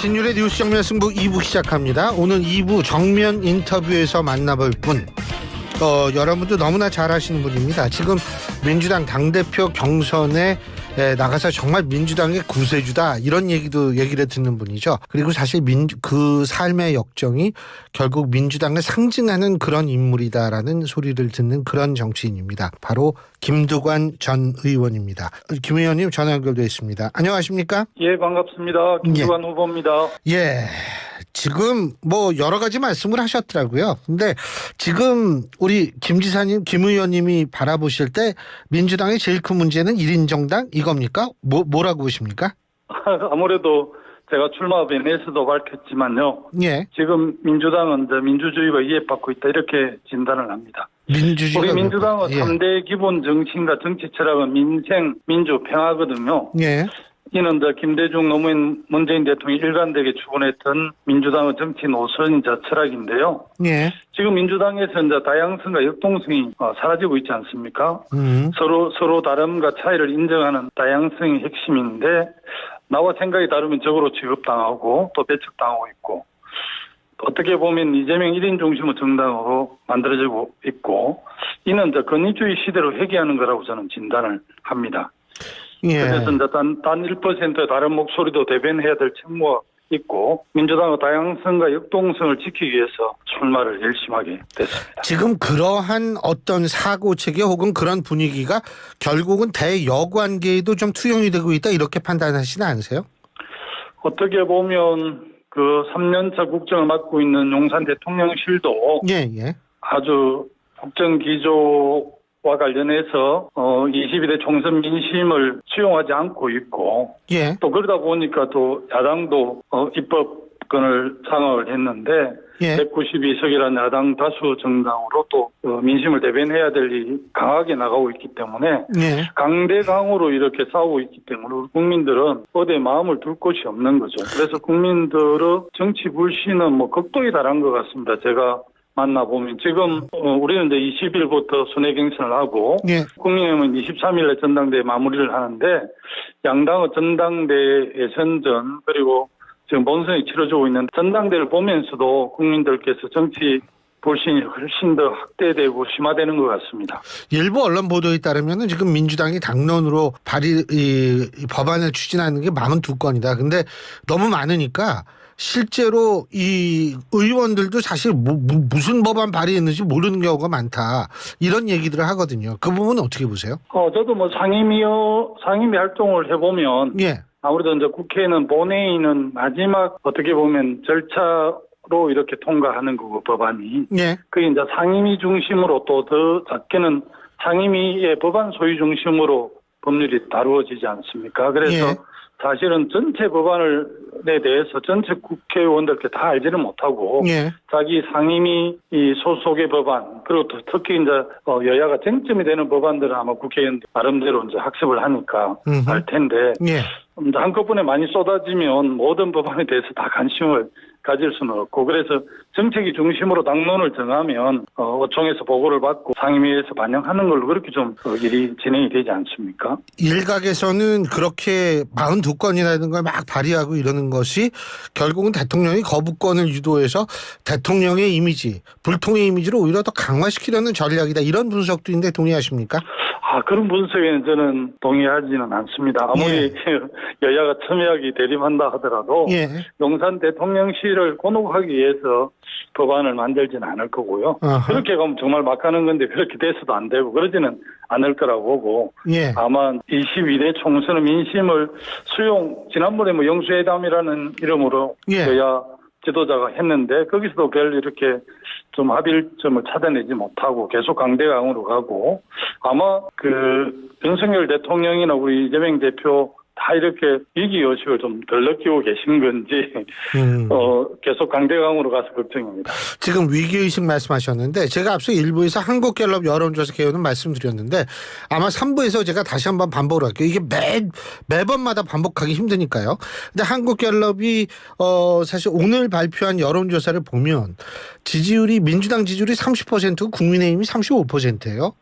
신율의 뉴스 정면 승부 2부 시작합니다. 오늘 2부 정면 인터뷰에서 만나볼 분. 어, 여러분도 너무나 잘 아시는 분입니다. 지금 민주당 당대표 경선에 에, 나가서 정말 민주당의 구세주다 이런 얘기도 얘기를 듣는 분이죠. 그리고 사실 민, 그 삶의 역정이 결국 민주당을 상징하는 그런 인물이다라는 소리를 듣는 그런 정치인입니다. 바로 김두관 전 의원입니다. 김 의원님 전화 연결돼 있습니다. 안녕하십니까? 예, 반갑습니다. 김두관 후보입니다. 예. 지금 뭐 여러 가지 말씀을 하셨더라고요. 근데 지금 우리 김 지사님, 김 의원님이 바라보실 때 민주당의 제일 큰 문제는 1인 정당 이겁니까? 뭐 뭐라고 보십니까? 아무래도 제가 출마 ben에서도 밝혔지만요. 예. 지금 민주당은 민주주의가 이해받고 있다 이렇게 진단을 합니다. 민주주의가 우리 민주당의 예. 3대 기본 정신과 정치 철학은 민생, 민주, 평화거든요. 예. 이는 김대중 노무현 문재인 대통령이 일관되게 추구했던 민주당의 정치 노선이자 철학인데요. 예. 지금 민주당에서 이제 다양성과 역동성이 어, 사라지고 있지 않습니까? 음. 서로 서로 다름과 차이를 인정하는 다양성이 핵심인데 나와 생각이 다르면 적으로 취급당하고 또 배척당하고 있고 어떻게 보면 이재명 1인 중심의 정당으로 만들어지고 있고 이는 이제 권위주의 시대로 회귀하는 거라고 저는 진단을 합니다. 예. 그래서 이제 단, 단 1%의 다른 목소리도 대변해야 될 책무가 있고 민주당의 다양성과 역동성을 지키기 위해서 출마를 열심하게 됐습니다. 지금 그러한 어떤 사고 체계 혹은 그런 분위기가 결국은 대여관계에도 좀 투영이 되고 있다 이렇게 판단하시는 않으세요? 어떻게 보면 그 3년차 국정을 맡고 있는 용산 대통령실도 예, 예. 아주 국정 기조 와 관련해서 어 22대 총선 민심을 수용하지 않고 있고 예. 또 그러다 보니까 또 야당도 어 입법권을 장악을 했는데 예. 192석이라는 야당 다수 정당으로 또 어, 민심을 대변해야 될 일이 강하게 나가고 있기 때문에 예. 강대강으로 이렇게 싸우고 있기 때문에 우리 국민들은 어디에 마음을 둘 곳이 없는 거죠. 그래서 국민들의 정치 불신은 뭐 극도에 달한 것 같습니다. 제가 만나보면 지금 어, 우리는 이제 20일부터 순회 경선을 하고 예. 국민의힘은 23일에 전당대회 마무리를 하는데 양당의 전당대회 예선전 그리고 지금 본선이 치러지고 있는 전당대회를 보면서도 국민들께서 정치 불신이 훨씬 더 확대되고 심화되는 것 같습니다. 일부 언론 보도에 따르면은 지금 민주당이 당론으로 발의 이, 이 법안을 추진하는 게 42건이다. 근데 너무 많으니까 실제로 이 의원들도 사실 뭐, 무- 무슨 법안 발의했는지 모르는 경우가 많다. 이런 얘기들을 하거든요. 그 부분은 어떻게 보세요? 어, 저도 뭐 상임위어, 상임위 활동을 해보면 예. 아무래도 이제 국회는 본회의는 마지막 어떻게 보면 절차 로 이렇게 통과하는 거고 법안이. 예. 그게 이제 상임위 중심으로 또 더 작게는 상임위의 법안 소위 중심으로 법률이 다루어지지 않습니까? 그래서 예. 사실은 전체 법안에 대해서 전체 국회의원들께 다 알지는 못하고 예. 자기 상임위 이 소속의 법안 그리고 또 특히 이제 어, 여야가 쟁점이 되는 법안들은 아마 국회의원 나름대로 이제 학습을 하니까 음흠. 알 텐데 예. 이제 한꺼번에 많이 쏟아지면 모든 법안에 대해서 다 관심을 가질 수는 없고 그래서 정책이 중심으로 당론을 정하면 어, 어총에서 보고를 받고 상임위에서 반영하는 걸로 그렇게 좀 어, 일이 진행이 되지 않습니까? 일각에서는 그렇게 42건이라는 걸막 발의하고 이러는 것이 결국은 대통령이 거부권을 유도해서 대통령의 이미지, 불통의 이미지를 오히려 더 강화시키려는 전략이다. 이런 분석도 있는데 동의하십니까? 아, 그런 분석에는 저는 동의하지는 않습니다. 아무리 여야가 첨예하게 대립한다 하더라도 예. 용산 대통령실을 곤혹하기 위해서 법안을 만들지는 않을 거고요. 아하. 그렇게 가면 정말 막 하는 건데 그렇게 돼서도 안 되고 그러지는 않을 거라고 보고 예. 아마 22대 총선의 민심을 수용 지난번에 뭐 영수회담이라는 이름으로 예. 여야 지도자가 했는데 거기서도 별 이렇게 좀 합의점을 찾아내지 못하고 계속 강대강으로 가고 아마 그 윤석열 대통령이나 우리 이재명 대표 다 이렇게 위기 의식을 좀 덜 느끼고 계신 건지 음. 어 계속 강대강으로 가서 걱정입니다. 지금 위기의식 말씀하셨는데 제가 앞서 일부에서 한국갤럽 여론조사 개요는 말씀드렸는데 아마 3부에서 제가 다시 한번 반복을 할게요. 이게 매, 매번마다 반복하기 힘드니까요. 근데 한국갤럽이 어 사실 오늘 발표한 여론조사를 보면 지지율이 민주당 지지율이 30%고 국민의힘이 35%예요.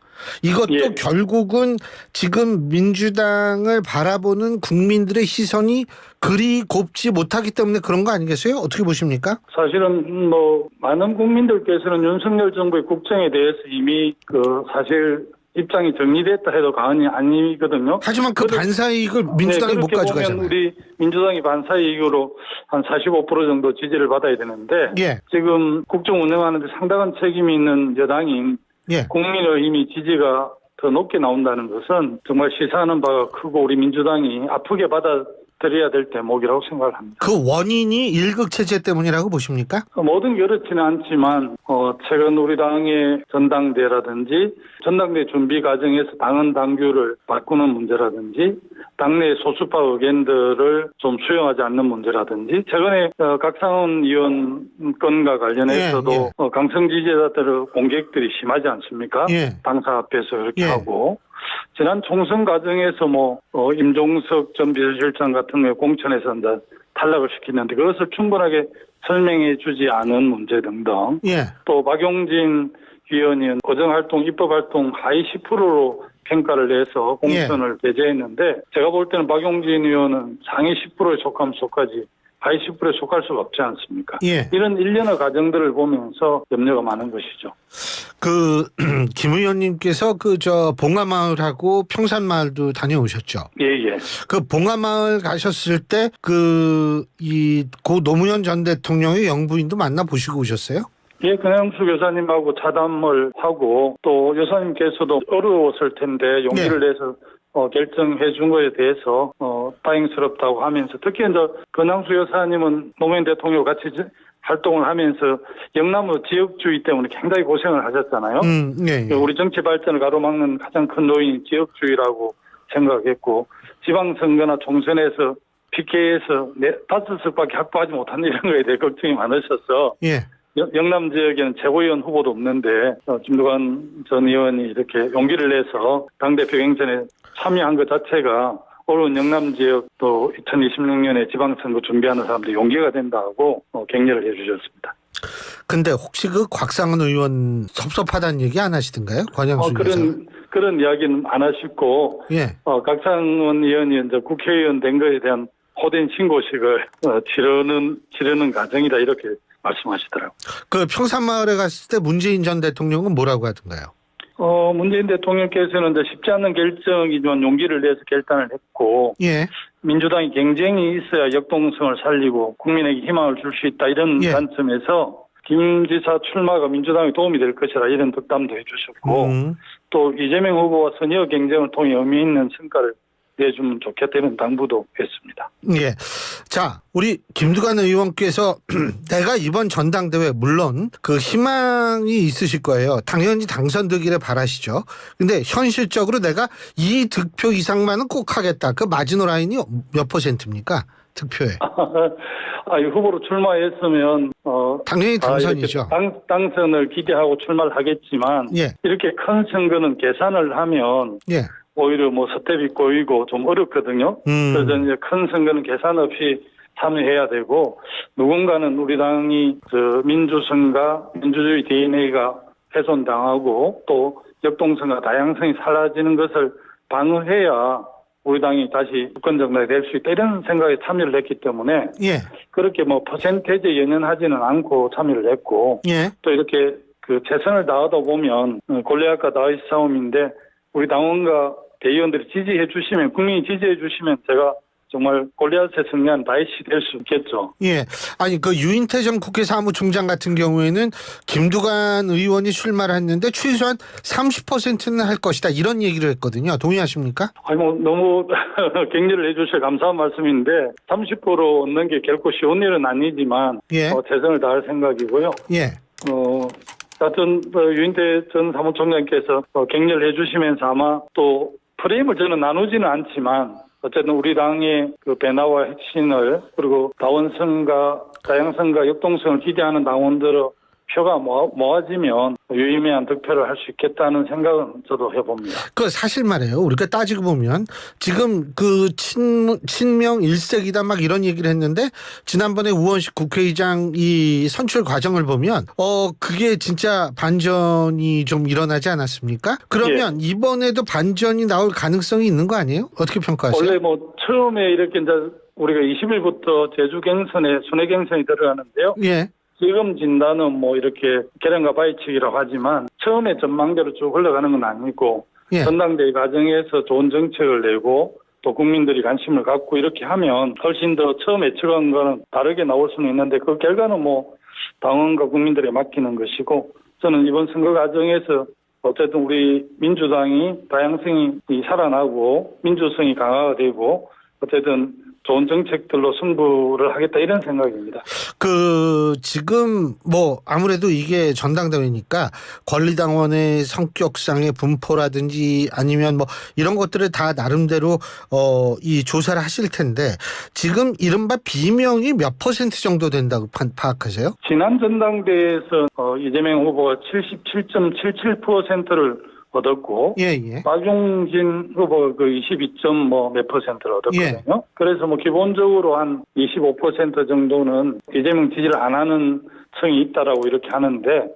이것도 예. 결국은 지금 민주당을 바라보는 국민들의 시선이 그리 곱지 못하기 때문에 그런 거 아니겠어요? 어떻게 보십니까? 사실은 뭐 많은 국민들께서는 윤석열 정부의 국정에 대해서 이미 그 사실 입장이 정리됐다 해도 과언이 아니거든요. 하지만 그 그래- 반사 이익을 민주당이 네, 못 가져가잖아요. 우리 민주당이 반사 이익으로 한 45% 정도 지지를 받아야 되는데 예, 지금 국정 운영하는데 상당한 책임이 있는 여당인 예. 국민의힘이 지지가 더 높게 나온다는 것은 정말 시사하는 바가 크고 우리 민주당이 아프게 받아 들여야 될 대목이라고 생각을 합니다. 그 원인이 일극 체제 때문이라고 보십니까? 모든 게 그렇지는 않지만 어, 최근 우리 당의 전당대라든지 전당대 준비 과정에서 당헌 당규를 바꾸는 문제라든지 당내 소수파 의견들을 좀 수용하지 않는 문제라든지 최근에 어, 각상원 의원 건과 관련해서도 예, 예. 어, 강성 지지자들의 공격들이 심하지 않습니까? 예. 당사 앞에서 그렇게 예. 하고 지난 총선 과정에서 뭐 어, 임종석 전 비서실장 같은 경우 공천에서 이제 탈락을 시키는데 그것을 충분하게 설명해 주지 않은 문제 등등 예, 또 박용진 위원이 고정활동 입법활동 하위 10%로 평가를 내서 공천을 예. 배제했는데 제가 볼 때는 박용진 의원은 상위 10%에 속하면 속하지 하위 10%에 속할 수가 없지 않습니까? 예. 이런 일련의 과정들을 보면서 염려가 많은 것이죠. 그 김 의원님께서 그 저 봉화마을하고 평산마을도 다녀오셨죠. 예, 예. 그 봉화마을 가셨을 때 그 이 고 노무현 전 대통령의 영부인도 만나 보시고 오셨어요? 예, 권영수 교사님하고 차담을 하고 또 여사님께서도 어려웠을 텐데 용기를 내서 어, 결정해 준 거에 대해서 어, 다행스럽다고 하면서 특히 이제 권영수 여사님은 노무현 대통령 같이 지- 활동을 하면서 영남의 지역주의 때문에 굉장히 고생을 하셨잖아요. 음, 예, 예. 우리 정치 발전을 가로막는 가장 큰 요인이 지역주의라고 생각했고 지방선거나 총선에서 PK에서 네, 다섯 석밖에 확보하지 못한 이런 거에 대해 걱정이 많으셔서 예. 영- 영남 지역에는 최고위원 후보도 없는데 어, 김두관 전 의원이 이렇게 용기를 내서 당대표 경선에 참여한 것 자체가 어려운 영남 지역 또 2026년에 지방선거 준비하는 사람들이 용기가 된다고 어, 격려를 해주셨습니다. 근데 혹시 그 곽상은 의원 섭섭하다는 얘기 안 하시던가요? 권영수 어. 그런 그런 이야기는 안 하시고 예. 어, 각상원 의원이 이제 국회의원 된 것에 대한 호된 신고식을 어, 치르는 치르는 과정이다 이렇게 말씀하시더라고요. 그 평산마을에 갔을 때 문재인 전 대통령은 뭐라고 하던가요? 어, 문재인 대통령께서는 이제 쉽지 않은 결정이지만 용기를 내서 결단을 했고, 예. 민주당이 경쟁이 있어야 역동성을 살리고 국민에게 희망을 줄 수 있다 이런 예. 관점에서 김 지사 출마가 민주당에 도움이 될 것이라 이런 덕담도 해주셨고, 음. 또 이재명 후보와 선의어 경쟁을 통해 의미 있는 성과를 내주면 좋겠다는 당부도 했습니다. 예. 자, 우리 김두관 의원께서 내가 이번 전당대회 물론 그 희망이 있으실 거예요. 당연히 당선되기를 바라시죠. 근데 현실적으로 내가 이 득표 이상만은 꼭 하겠다. 그 마지노 라인이 몇 퍼센트입니까? 득표에. 아, 이 후보로 출마했으면 어, 당연히 아, 당선이죠. 당, 당선을 기대하고 출마를 하겠지만 예. 이렇게 큰 선거는 계산을 하면 예. 오히려 뭐 스텝이 꼬이고 좀 어렵거든요. 음. 그래서 이제 큰 선거는 계산 없이 참여해야 되고 누군가는 우리 당이 저 민주성과 민주주의 DNA가 훼손당하고 또 역동성과 다양성이 사라지는 것을 방어해야 우리 당이 다시 주권 정당이 될 수 있다 이런 생각에 참여를 했기 때문에 예. 그렇게 뭐 퍼센테이지에 연연하지는 않고 참여를 했고 예. 또 이렇게 그 최선을 다하다 보면 어, 골리앗과 다윗 싸움인데 우리 당원과 대의원들이 지지해 주시면 국민이 지지해 주시면 제가 정말 골리앗의 승리한 다윗이 될수 있겠죠. 예. 아니 그 유인태 전 국회 사무총장 같은 경우에는 김두관 의원이 출마를 했는데 최소한 30%는 할 것이다. 이런 얘기를 했거든요. 동의하십니까? 아니 뭐 너무 격려를 해주셔서 감사한 말씀인데 30% 얻는 게 결코 쉬운 일은 아니지만 예. 어, 최선을 다할 생각이고요. 예. 어, 하여튼 어, 유인태 전 사무총장께서 어, 격려를 해주시면서 아마 또 프레임을 저는 나누지는 않지만 어쨌든 우리 당의 그 변화와 혁신을 그리고 다원성과 다양성과 역동성을 기대하는 당원들의 표가 모, 모아지면 유의미한 득표를 할 수 있겠다는 생각은 저도 해봅니다. 그 사실 말이에요. 우리가 따지고 보면 지금 그 친, 친명 일색이다 막 이런 얘기를 했는데 지난번에 우원식 국회의장 이 선출 과정을 보면 어 그게 진짜 반전이 좀 일어나지 않았습니까? 그러면 이번에도 반전이 나올 가능성이 있는 거 아니에요? 어떻게 평가하세요? 원래 뭐 처음에 이렇게 이제 우리가 20일부터 제주 경선에 순회 경선이 들어가는데요. 예. 지금 진단은 뭐 이렇게 계량과 바위치기라고 하지만 처음에 전망대로 쭉 흘러가는 건 아니고 예. 전당대회 과정에서 좋은 정책을 내고 또 국민들이 관심을 갖고 이렇게 하면 훨씬 더 처음 예측한 거는 다르게 나올 수는 있는데 그 결과는 뭐 당원과 국민들에 맡기는 것이고 저는 이번 선거 과정에서 어쨌든 우리 민주당이 다양성이 살아나고 민주성이 강화가 되고 어쨌든 좋은 정책들로 승부를 하겠다 이런 생각입니다. 그 지금 뭐 아무래도 이게 전당대회니까 권리당원의 성격상의 분포라든지 아니면 뭐 이런 것들을 다 나름대로 어 이 조사를 하실 텐데 지금 이른바 비명이 몇 퍼센트 정도 된다고 파, 파악하세요? 지난 전당대회에서 어, 이재명 후보가 77.77%를 얻었고 예, 예. 박용진 후보가 그 22.뭐몇 퍼센트를 얻었거든요. 그래서 뭐 기본적으로 한 25% 정도는 이재명 지지를 안 하는 층이 있다라고 이렇게 하는데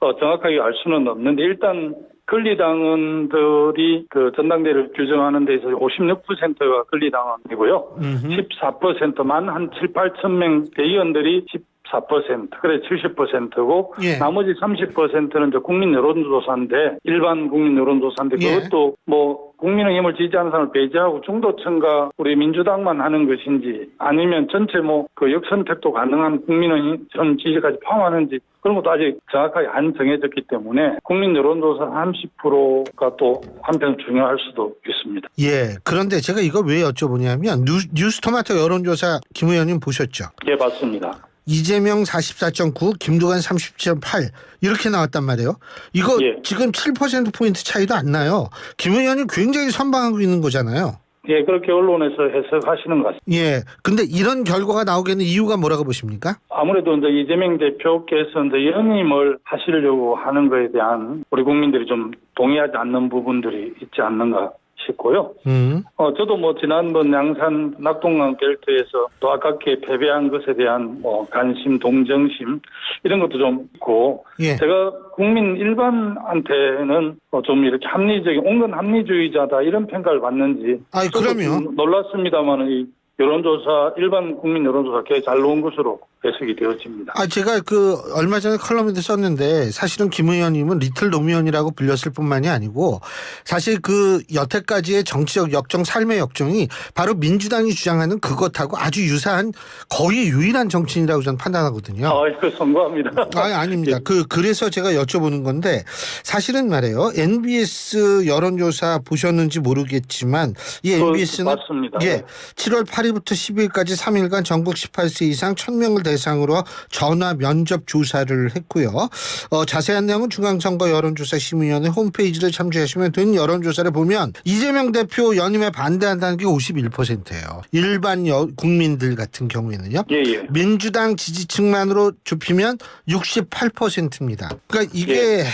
어, 정확하게 알 수는 없는데 일단 권리당원들이 그 전당대회를 규정하는 데서 56%가 권리당원이고요. 음흠. 14%만 한 7, 8천 명 대의원들이 14% 그래 70%고 예. 나머지 30%는 이제 국민 여론조사인데 일반 국민 여론조사인데 예. 그것도 뭐 국민의힘을 지지하는 사람을 배제하고 중도층과 우리 민주당만 하는 것인지 아니면 전체 뭐 그 역선택도 가능한 국민의힘 전 지지까지 포함하는지 그런 것도 아직 정확하게 안 정해졌기 때문에 국민 여론조사 30%가 또 한편 중요할 수도 있습니다. 예. 그런데 제가 이걸 왜 여쭤보냐면 뉴, 뉴스토마토 여론조사 김 의원님 보셨죠? 예, 맞습니다. 이재명 44.9, 김두관 30.8 이렇게 나왔단 말이에요. 이거 예. 지금 7% 포인트 차이도 안 나요. 김 의원님 굉장히 선방하고 있는 거잖아요. 예, 그렇게 언론에서 해석하시는 것 같습니다. 예. 근데 이런 결과가 나오게 는 이유가 뭐라고 보십니까? 아무래도 이제 이재명 대표께서 이제 연임을 하시려고 하는 것에 대한 우리 국민들이 좀 동의하지 않는 부분들이 있지 않는가 싶고요. 음. 어, 저도 뭐 지난번 양산 낙동강 벨트에서 또 아깝게 패배한 것에 대한 뭐 관심, 동정심 이런 것도 좀 있고 예. 제가 국민 일반한테는 어, 좀 이렇게 합리적인 온건 합리주의자다 이런 평가를 받는지 저도 그럼요. 좀 놀랐습니다만 이 여론조사 일반 국민 여론조사 꽤잘 나온 것으로 해석이 되어집니다. 아, 제가 그 얼마 전에 컬럼에도 썼는데 사실은 김 의원님은 리틀 노무현이라고 불렸을 뿐만이 아니고 사실 그 여태까지의 정치적 역정, 삶의 역정이 바로 민주당이 주장하는 그것하고 아주 유사한 거의 유일한 정치인이라고 저는 판단하거든요. 아, 이거 선거합니다. 아, 아닙니다. 그 그래서 제가 여쭤보는 건데 사실은 말이에요. NBS 여론조사 보셨는지 모르겠지만 이 그, NBS는 맞습니다. 예, 7월 8 일부터 10일까지 3일간 전국 18세 이상 1000명을 대상으로 전화 면접 조사를 했고요. 어, 자세한 내용은 중앙선거 여론조사 심의위원회 홈페이지를 참조하시면 된 여론조사를 보면 이재명 대표 연임에 반대한다는 게 51%예요. 일반 여- 국민들 같은 경우에는요. 예, 예. 민주당 지지층만으로 좁히면 68%입니다. 그러니까 이게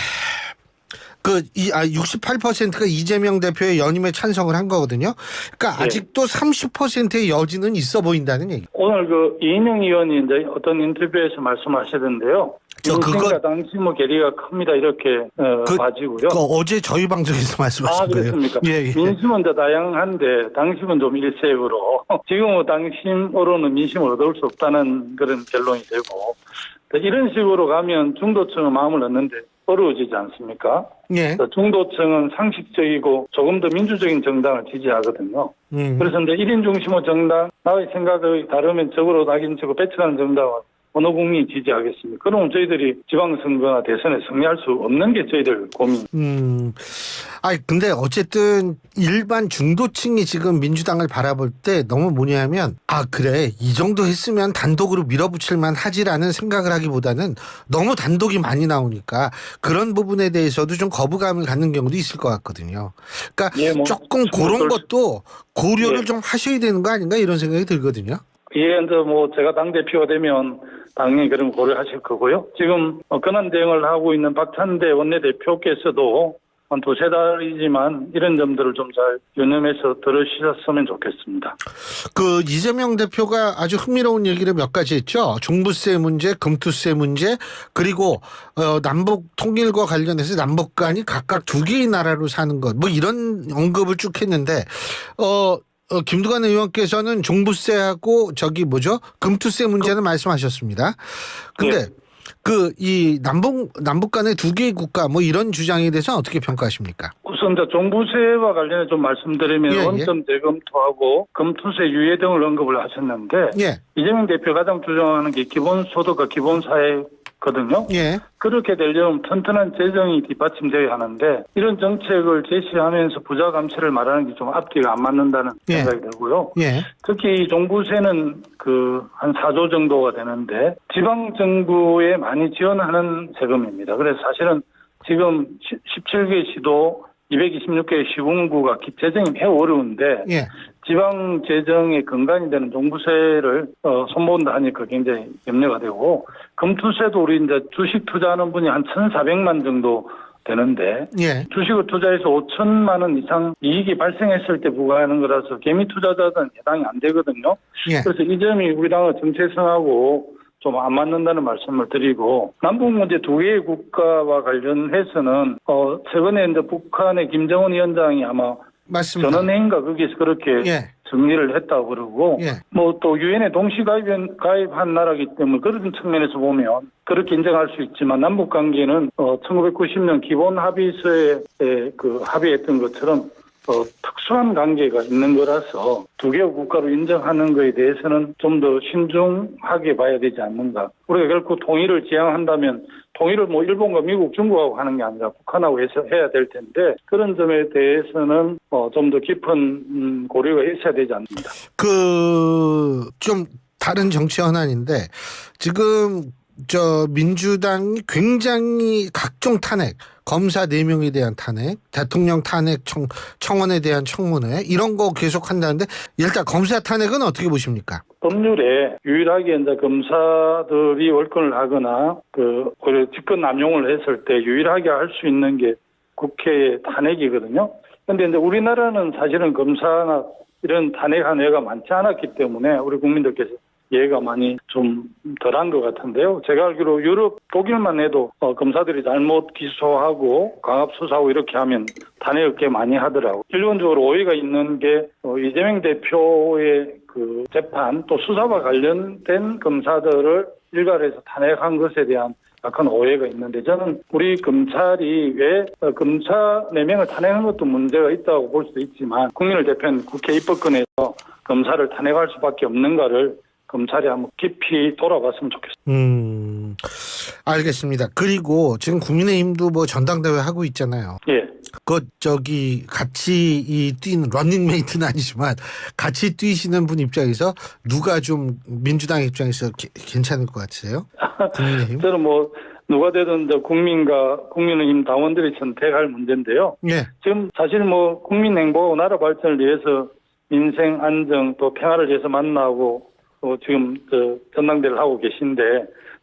그, 이, 아, 68%가 이재명 대표의 연임에 찬성을 한 거거든요. 그러니까 예. 아직도 30%의 여지는 있어 보인다는 얘기. 오늘 그 이인영 의원이 이제 어떤 인터뷰에서 말씀하시던데요. 저 그거- 당시 뭐 괴리가 큽니다 이렇게 어, 그- 봐지고요. 그 어제 저희 방송에서 말씀하신 아 거예요. 그렇습니까? 예, 예. 민심은 더 다양한데 당심은 좀 일색으로 지금은 당심으로는 민심을 얻을 수 없다는 그런 결론이 되고 이런 식으로 가면 중도층은 마음을 얻는데 어려워지지 않습니까? 예. 중도층은 상식적이고 조금 더 민주적인 정당을 지지하거든요. 음. 그래서 이제 1인 중심의 정당, 나의 생각이 다르면 적으로 낙인 치고 배척하는 정당은 어느 국민이 지지하겠습니까? 그러면 저희들이 지방선거나 대선에 승리할 수 없는 게 저희들 고민. 음. 아니, 근데 어쨌든 일반 중도층이 지금 민주당을 바라볼 때 너무 뭐냐면, 아, 그래. 이 정도 했으면 단독으로 밀어붙일만 하지라는 생각을 하기보다는 너무 단독이 많이 나오니까 그런 부분에 대해서도 좀 거부감을 갖는 경우도 있을 것 같거든요. 그러니까 예, 뭐, 조금 그런 것도 고려를 예. 좀 하셔야 되는 거 아닌가 이런 생각이 들거든요. 예, 이제 뭐 제가 당 대표가 되면 당연히 그런 걸 고려하실 거고요. 지금 어, 권한 대응을 하고 있는 박찬대 원내대표께서도 한 두세 달이지만 이런 점들을 좀 잘 유념해서 들으셨으면 좋겠습니다. 그 이재명 대표가 아주 흥미로운 얘기를 몇 가지 했죠. 종부세 문제, 금투세 문제, 그리고 어, 남북 통일과 관련해서 남북 간이 각각 두 개의 나라로 사는 것, 뭐 이런 언급을 쭉 했는데 어. 어, 김두관 의원께서는 종부세하고 저기 뭐죠 금투세 문제는 말씀하셨습니다. 근데 그 이 남북 남북 간의 두 개의 국가 뭐 이런 주장에 대해서 어떻게 평가하십니까? 우선 저 종부세와 관련해 좀 말씀드리면 예, 예. 원점 재검토하고 금투세 유예 등을 언급을 하셨는데 예, 이재명 대표 가 장 주장하는 게 기본소득과 기본사회 거든요. 예, 그렇게 되려면 튼튼한 재정이 뒷받침되어야 하는데 이런 정책을 제시하면서 부자 감세를 말하는 게 좀 앞뒤가 안 맞는다는 예. 생각이 들고요. 예, 특히 이 종부세는 그 한 4조 정도가 되는데 지방 정부에 많이 지원하는 세금입니다. 그래서 사실은 지금 17개 시도 226개 시군구가 기- 재정이 매우 어려운데 예. 지방 재정의 근간이 되는 종부세를 어, 손본다 하니까 굉장히 염려가 되고 금투세도 우리 이제 주식 투자하는 분이 한 1,400만 정도 되는데 예. 주식을 투자해서 5천만 원 이상 이익이 발생했을 때 부과하는 거라서 개미 투자자들은 해당이 안 되거든요. 예. 그래서 이 점이 우리 당의 정체성하고 좀 안 맞는다는 말씀을 드리고 남북 문제 두 개의 국가와 관련해서는 어 최근에 이제 북한의 김정은 위원장이 아마 맞습니다. 전원회의인가 거기서 그렇게 예. 정리를 했다고 그러고 예. 뭐또 유엔에 동시 가입 가입한 나라기 때문에 그런 측면에서 보면 그렇게 인정할 수 있지만 남북 관계는 어 1990년 기본 합의서에 그 합의했던 것처럼 어 특수한 관계가 있는 거라서 두 개의 국가로 인정하는 것에 대해서는 좀 더 신중하게 봐야 되지 않는가. 우리가 결코 통일을 지향한다면 통일을 뭐 일본과 미국, 중국하고 하는 게 아니라 북한하고 해서 해야 될 텐데 그런 점에 대해서는 어 좀 더 깊은 음, 고려가 있어야 되지 않는가. 그좀 다른 정치 현안인데 지금 저 민주당이 굉장히 각종 탄핵, 검사 4명에 대한 탄핵, 대통령 탄핵 청, 청원에 대한 청문회 이런 거 계속 한다는데 일단 검사 탄핵은 어떻게 보십니까? 법률에 유일하게 이제 검사들이 월권을 하거나 그 직권 남용을 했을 때 유일하게 할 수 있는 게 국회의 탄핵이거든요. 근데 이제 우리나라는 사실은 검사나 이런 탄핵한 예가 많지 않았기 때문에 우리 국민들께서 예가 많이 좀 덜한 것 같은데요. 제가 알기로 유럽 독일만 해도 어, 검사들이 잘못 기소하고 강압 수사하고 이렇게 하면 탄핵을 꽤 많이 하더라고. 일본적으로 오해가 있는 게 어, 이재명 대표의 그 재판 또 수사와 관련된 검사들을 일괄해서 탄핵한 것에 대한 약간 오해가 있는데 저는 우리 검찰이 왜 어, 검사 4명을 탄핵한 것도 문제가 있다고 볼 수도 있지만 국민을 대표한 국회 입법권에서 검사를 탄핵할 수밖에 없는가를 검찰이 한번 깊이 돌아봤으면 좋겠습니다. 음, 알겠습니다. 그리고 지금 국민의힘도 뭐 전당대회 하고 있잖아요. 예. 그 저기 같이 이 뛰는 런닝메이트는 아니지만 같이 뛰시는 분 입장에서 누가 좀 민주당 입장에서 게- 괜찮을 것 같으세요? 국민의힘? 저는 뭐 누가 되든 저 국민과 국민의힘 당원들이 선택할 문제인데요. 예, 지금 사실 뭐 국민 행복하고 나라 발전을 위해서 민생 안정 또 평화를 위해서 만나고 어, 지금 저 전당대를 하고 계신데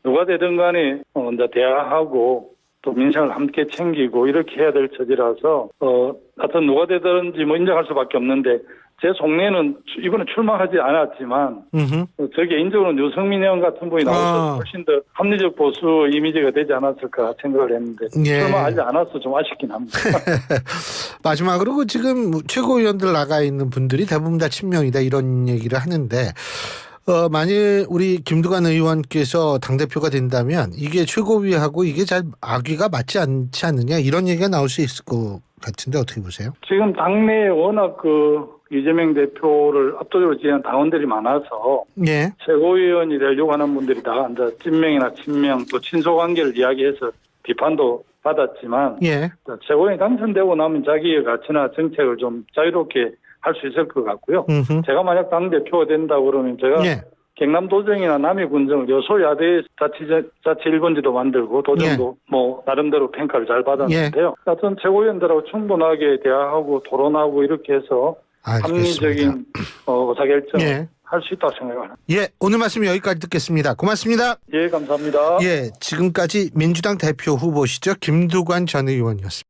누가 되든 간에 어, 이제 대화하고 또 민생을 함께 챙기고 이렇게 해야 될 처지라서 어 하여튼 누가 되든지 뭐 인정할 수밖에 없는데 제 속내는 주- 이번에 출마하지 않았지만 음, 어, 저 개인적으로는 유승민 의원 같은 분이 나와서 아. 훨씬 더 합리적 보수 이미지가 되지 않았을까 생각을 했는데 예. 출마하지 않아서 좀 아쉽긴 합니다. 마지막으로 그 지금 최고위원들 나가 있는 분들이 대부분 다 친명이다 이런 얘기를 하는데 어, 만일 우리 김두관 의원께서 당대표가 된다면 이게 최고위하고 이게 잘 악위가 맞지 않지 않느냐 이런 얘기가 나올 수 있을 것 같은데 어떻게 보세요? 지금 당내에 워낙 그 이재명 대표를 압도적으로 지지하는 당원들이 많아서 예, 최고위원이 되려고 하는 분들이 다 이제 친명이나 친명 또 친소 관계를 이야기해서 비판도 받았지만 예, 최고위원이 당선되고 나면 자기의 가치나 정책을 좀 자유롭게 할 수 있을 것 같고요. 음흠. 제가 만약 당대표가 된다 그러면 제가 예, 경남도정이나 남해군정을 여소야대 자치, 자치 1번지도 만들고 도정도 예. 뭐 나름대로 평가를 잘 받았는데요. 하여튼 최고위원들하고 충분하게 대화하고 토론하고 이렇게 해서 알겠습니다. 합리적인 어, 의사결정을 예. 할수 있다고 생각합니다. 예, 오늘 말씀 여기까지 듣겠습니다. 고맙습니다. 예, 감사합니다. 예, 지금까지 민주당 대표 후보시죠. 김두관 전 의원이었습니다.